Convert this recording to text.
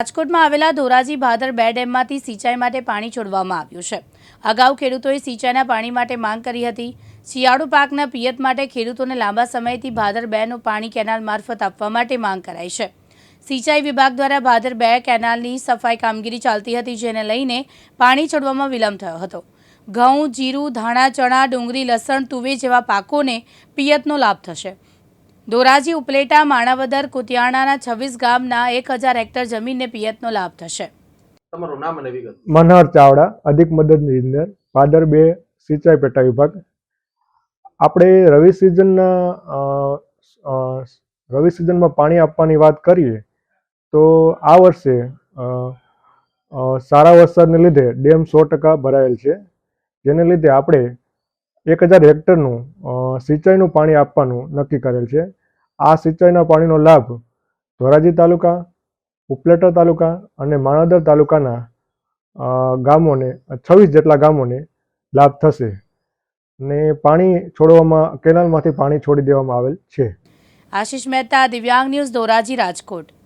રાજકોટમાં આવેલા ધોરાજી ભાદર બે ડેમમાંથી સિંચાઈ માટે પાણી છોડવામાં આવ્યું છે. અગાઉ ખેડૂતોએ સિંચાઈના પાણી માટે માંગ કરી હતી. શિયાળુ પાકના પિયત માટે ખેડૂતોને લાંબા સમયથી ભાદર બેનું પાણી કેનાલ મારફત આપવા માટે માંગ કરાઈ છે. સિંચાઈ વિભાગ દ્વારા ભાદર બે કેનાલની સફાઈ કામગીરી ચાલતી હતી, જેને લઈને પાણી છોડવામાં વિલંબ થયો હતો. ઘઉં, જીરું, ધાણા, ચણા, ડુંગળી, લસણ તુવે જેવા પાકોને પિયતનો લાભ થશે. ધોરાજી ઉપલેટા માણાવદર કુતિયાણાના છવ્વીસ ગામના એક હજાર હેક્ટર જમીનને પિયતનો લાભ થશે. તમારું નામ અને વિગત. મનહર ચાવડા અધિક મદદની ઇજનેર પાદર બે સિંચાઈ પેટા વિભાગ. આપણે રવિ સિઝનના રવિ સિઝનમાં પાણી આપવાની વાત કરીએ તો આ વર્ષે સારા વરસાદને લીધે ડેમ સો ટકા ભરાયેલ છે. જેને લીધે આપણે એક હજાર હેક્ટરનું સિંચાઈનું પાણી આપવાનું નક્કી કરેલ છે. આ સિંચાઈના પાણીનો લાભ ધોરાજી તાલુકા, ઉપલેટા તાલુકા અને માણાદર તાલુકાના ગામોને, છવ્વીસ જેટલા ગામોને લાભ થશે. ને પાણી છોડવામાં, કેનાલમાંથી પાણી છોડી દેવામાં આવેલ છે. આશિષ મહેતા, દિવ્યાંગ ન્યૂઝ ધોરાજી રાજકોટ.